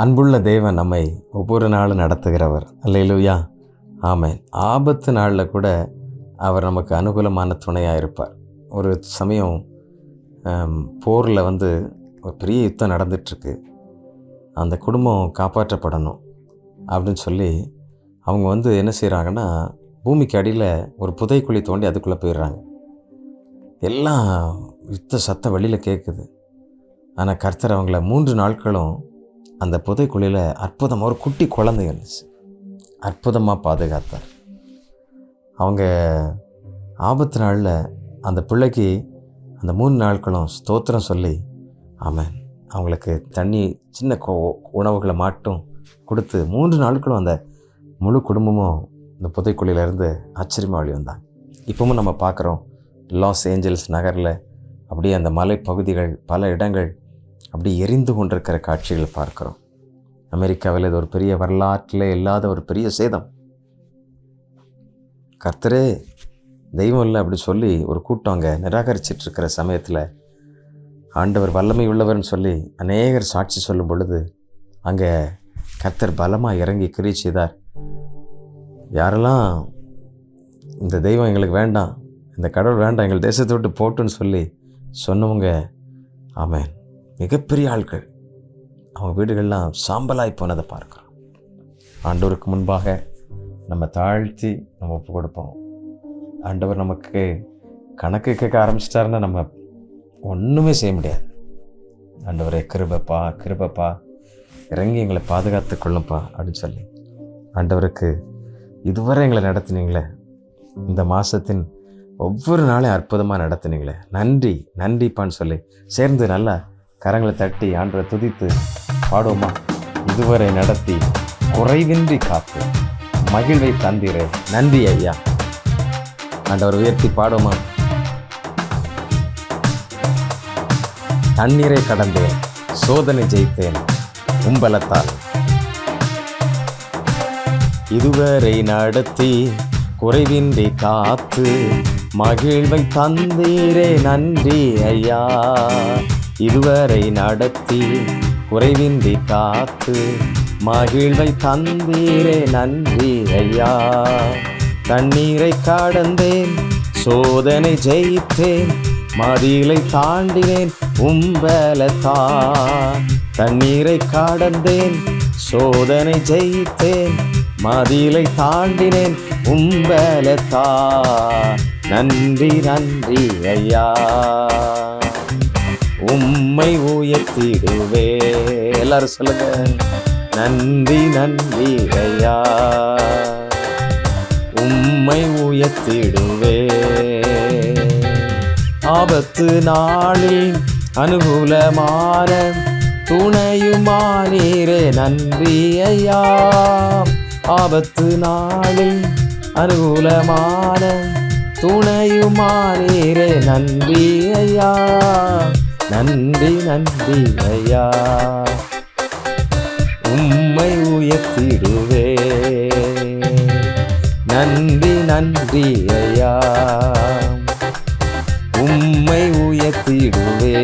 அன்புள்ள தேவன் நம்மை ஒவ்வொரு நாளும் நடத்துகிறவர். அல்லையிலுயா ஆமென். ஆபத்து நாளில் கூட அவர் நமக்கு அனுகூலமான துணையாக இருப்பார். ஒரு சமயம் போரில் வந்து ஒரு பெரிய யுத்தம் நடந்துட்டுருக்கு அந்த குடும்பம் காப்பாற்றப்படணும் அப்படின்னு சொல்லி அவங்க வந்து என்ன செய்கிறாங்கன்னா பூமிக்கு அடியில் ஒரு புதைக்குழி தோண்டி அதுக்குள்ளே போயிடுறாங்க எல்லாம் யுத்த சத்தம் வெளியில் கேட்குது ஆனால் கர்த்தர் அவங்கள மூன்று நாட்களும் அந்த புதைக்குழியில் அற்புதமாக ஒரு குட்டி குழந்தை இருந்துச்சு. அற்புதமாக பாதுகாத்தார். அவங்க ஆபத்து நாளில் அந்த பிள்ளைக்கு அந்த மூணு நாட்களும் ஸ்தோத்திரம் சொல்லி ஆமாம் அவங்களுக்கு தண்ணி சின்ன கோ உணவுகளை மாட்டும் கொடுத்து மூன்று நாட்களும் அந்த முழு குடும்பமும் இந்த புதைக்குழியிலேருந்து ஆச்சரியமாக வழி வந்தாங்க. இப்பவும் நம்ம பார்க்குறோம் லாஸ் ஏஞ்சல்ஸ் நகரில் அப்படியே அந்த மலைப்பகுதிகள் பல இடங்கள் அப்படி எரிந்து கொண்டிருக்கிற காட்சிகள் பார்க்குறோம். அமெரிக்காவில் இது ஒரு பெரிய வரலாற்றில் இல்லாத ஒரு பெரிய சேதம். கர்த்தரே தெய்வம் இல்லை அப்படி சொல்லி ஒரு கூட்டம் அங்கே நிராகரிச்சிட்டு இருக்கிற சமயத்தில் ஆண்டவர் வல்லமை உள்ளவர்னு சொல்லி அநேகர் சாட்சி சொல்லும் பொழுது அங்கே கர்த்தர் பலமாக இறங்கி கிரி செய்தார். யாரெல்லாம் இந்த தெய்வம் எங்களுக்கு வேண்டாம் இந்த கடவுள் வேண்டாம் எங்கள் தேசத்தை விட்டு போட்டுன்னு சொல்லி சொன்னவங்க ஆமேன். மிகப்பெரிய ஆட்கள் அவங்க வீடுகள்லாம் சாம்பலாய் போனதை பார்க்குறோம். ஆண்டவருக்கு முன்பாக நம்ம தாழ்த்தி நம்ம ஒப்பு கொடுப்போம். ஆண்டவர் நமக்கு கணக்கு கேட்க ஆரம்பிச்சிட்டாருன்னா நம்ம ஒன்றுமே செய்ய முடியாது. ஆண்டவரே கிருபப்பா கிருபப்பா இறங்கி எங்களை பாதுகாத்து கொள்ளும்ப்பா அப்படின்னு சொல்லி. ஆண்டவருக்கு இதுவரை எங்களை நடத்தினீங்களே. இந்த மாதத்தின் ஒவ்வொரு நாளையும் அற்புதமாக நடத்துனீங்களே. நன்றி நன்றிப்பான்னு சொல்லி சேர்ந்து நல்லா கரங்களை தட்டி ஆண்டரை துதித்து பாடுவோமா? இதுவரை நடத்தி குறைவின்றி காத்து மகிழ்வை தந்தீரே. நன்றி ஐயா. ஆண்டவர் உயர்த்தி பாடுவோமா? தண்ணீரை கடந்தேன் சோதனை ஜெயித்தேன் கும்பலத்தால் இதுவரை நடத்தி குறைவின்றி காத்து மகிழ்வை தந்தீரே. நன்றி ஐயா. இதுவரை நடத்தி குறைவின்றி காத்து மகிழ்வை தந்தீரே நன்றி ஐயா. தண்ணீரை கடந்தேன் சோதனை ஜெயித்தேன் மதியிலை தாண்டினேன் உம்பலத்தா. தண்ணீரை கடந்தேன் சோதனை ஜெயித்தேன் மதியிலை தாண்டினேன் உம்பலத்தா. நன்றி நன்றி ஐயா. உம்மை உயர்த்திடுவே. எல்லாரும் சொல்லுங்க. நன்றி நன்றி ஐயா. உம்மை உயர்த்திடுவே. ஆபத்து நாளில் அனுகூலமான துணையுமானீரே. நன்றி ஐயா. ஆபத்து நாளில் அனுகூலமான துணையுமானீரே. நன்றி ஐயா. நன்றி நன்றி ஐயா. உம்மை உயர்த்திடுவே. நன்றி நன்றி ஐயா. உம்மை உயர்த்திடுவே.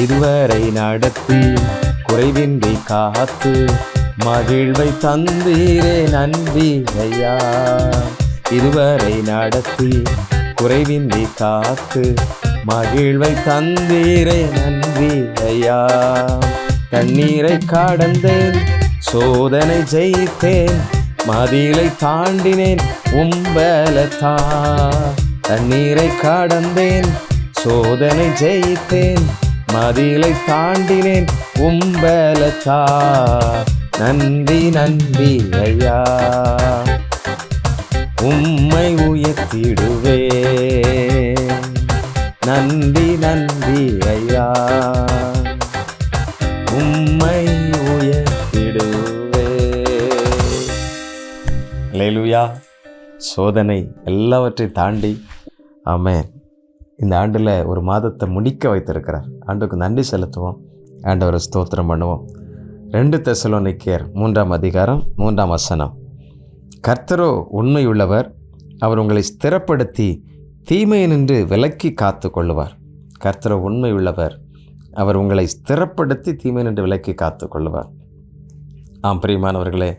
இதுவரை நடத்தி குறைவின்றி காத்து மகிழ்வை தந்தீரே நன்றி ஐயா. இதுவரை நடத்தி குறைவின்றி காத்து மகிழ்வை தந்தீரே நன்றி ஐயா. தண்ணீரை கடந்தேன் சோதனை ஜெயித்தேன் மதிலை தாண்டினேன் உம்பலத்தா. தண்ணீரை கடந்தேன் சோதனை ஜெயித்தேன் மதிலை தாண்டினேன் உம்பலத்தா. நன்றி நன்றி ஐயா. உம்மை உயர்த்திடுவேன். நன்றி நன்றி ஐயா. உம்மை உயர்த்திடுவே லேலுயா சோதனை எல்லாவற்றையும் தாண்டி ஆமென். இந்த ஆண்டில் ஒரு மாதத்தை முடிக்க வைத்திருக்கிறார். ஆண்டுக்கு நன்றி செலுத்துவோம். ஆண்டவரை ஸ்தோத்திரம் பண்ணுவோம். ரெண்டு தெசலோனிக்கேர் மூன்றாம் அதிகாரம் மூன்றாம் வசனம். கர்த்தரோ உண்மையுள்ளவர் அவர் உங்களை ஸ்திரப்படுத்தி தீமையை நின்று விலக்கி காத்து கொள்ளுவார். கர்த்தரோ உண்மையுள்ளவர் அவர் உங்களை ஸ்திரப்படுத்தி தீமை நின்று விலக்கி காத்து கொள்ளுவார். ஆம் பிரியமானவர்களே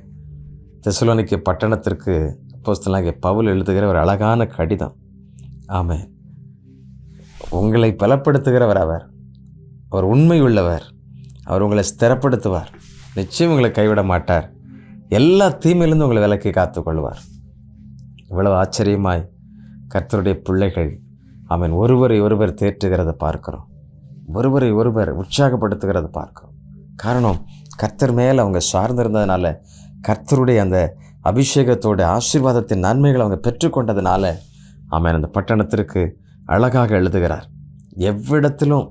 தெசலோனிக்கு பட்டணத்திற்கு அப்போஸ்தலனாகிய பவுல் எழுதுகிற ஒரு அழகான கடிதம். ஆமே உங்களை பலப்படுத்துகிறவர் அவர். அவர் உண்மை உள்ளவர். அவர் உங்களை ஸ்திரப்படுத்துவார். நிச்சயம் உங்களை கைவிட மாட்டார். எல்லா தீமையிலிருந்து உங்களை விலக்கி காத்துக்கொள்வார் இவ்வளவு ஆச்சரியமாய் கர்த்தருடைய பிள்ளைகள் அவன் ஒருவரை ஒருவர் தேற்றுகிறத பார்க்கிறோம். ஒருவரை ஒருவர் உற்சாகப்படுத்துகிறத பார்க்கிறோம். காரணம் கர்த்தர் மேலே அவங்க சார்ந்திருந்ததுனால கர்த்தருடைய அந்த அபிஷேகத்தோட ஆசீர்வாதத்தின் நன்மைகளை அவங்க பெற்றுக்கொண்டதுனால அவன் அந்த பட்டணத்திற்கு அழகாக எழுதுகிறார். எவ்விடத்திலும்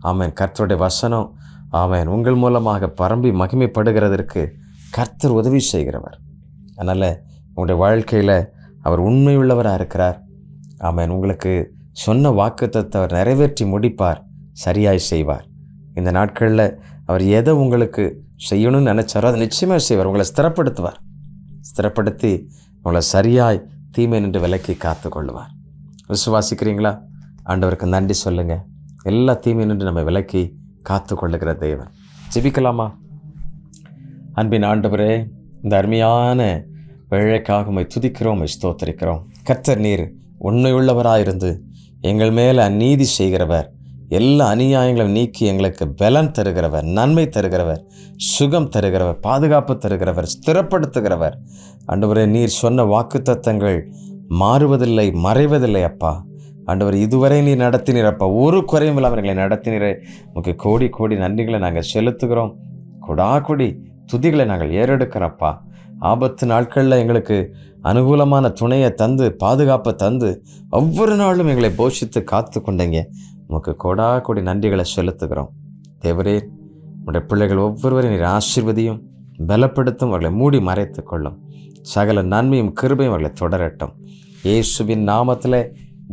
அவன் கர்த்தருடைய வசனம் அவன் உங்கள் மூலமாக பரம்பி மகிமைப்படுகிறதற்கு கர்த்தர் உதவி செய்கிறவர். அதனால் உங்களுடைய வாழ்க்கையில் அவர் உண்மையுள்ளவராக இருக்கிறார். அவன் உங்களுக்கு சொன்ன வாக்குத்தத்தை அவர் நிறைவேற்றி முடிப்பார் சரியாய் செய்வார். இந்த நாட்களில் அவர் எதை உங்களுக்கு செய்யணும்னு நினச்சாரோ அதை நிச்சயமாக செய்வார். உங்களை ஸ்திரப்படுத்துவார். ஸ்திரப்படுத்தி உங்களை சரியாய் தீமை நின்று விலக்கி காத்து கொள்வார் விசுவாசிக்கிறீங்களா? ஆண்டவருக்கு நன்றி சொல்லுங்கள் எல்லா தீமை நின்று நம்ம விலக்கி காத்து கொள்ளுகிற தெய்வன் ஜெபிக்கலாமா? அன்பின் ஆண்டவரே இந்த அருமையான வேழைக்காக துதிக்கிறோம் உம்மை ஸ்தோத்தரிக்கிறோம். கர்த்தர் நீர் உண்மையுள்ளவராயிருந்து எங்கள் மேலே அநீதி செய்கிறவர் எல்லா அநியாயங்களும் நீக்கி எங்களுக்கு பலன் தருகிறவர் நன்மை தருகிறவர் சுகம் தருகிறவர் பாதுகாப்பு தருகிறவர் ஸ்திரப்படுத்துகிறவர். அன்றுவரே நீர் சொன்ன வாக்குத்தத்தங்கள் மாறுவதில்லை மறைவதில்லை அப்பா. ஆண்டவர் இதுவரை நீ நடத்தினீர் அப்பா. ஒரு குறையும் இல்லாமல் எங்களை நடத்தினீரே. உங்களுக்கு கோடி கோடி நன்றிகளை நாங்கள் செலுத்துகிறோம். கொடா கொடி துதிகளை நாங்கள் ஏறெடுக்கிறப்பா ஆபத்து நாட்களில் எங்களுக்கு அனுகூலமான துணையை தந்து பாதுகாப்பை தந்து ஒவ்வொரு நாளும் எங்களை போஷித்து காத்து கொண்டீங்க. உமக்கு கொடா கொடி நன்றிகளை செலுத்துகிறோம். தேவரே உடைய பிள்ளைகள் ஒவ்வொருவரையும் நீர் ஆசீர்வதியும் பலப்படுத்தும் அவர்களை மூடி மறைத்து கொள்ளும். சகல நன்மையும் கிருபையும் அவர்களை தொடரட்டும். இயேசுவின் நாமத்தில்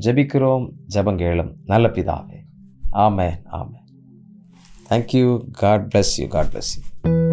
ஜபிக்கிறோம் ஜபங்கேளும் நல்ல பிதாவே. ஆமே ஆமே thank you God bless you God bless you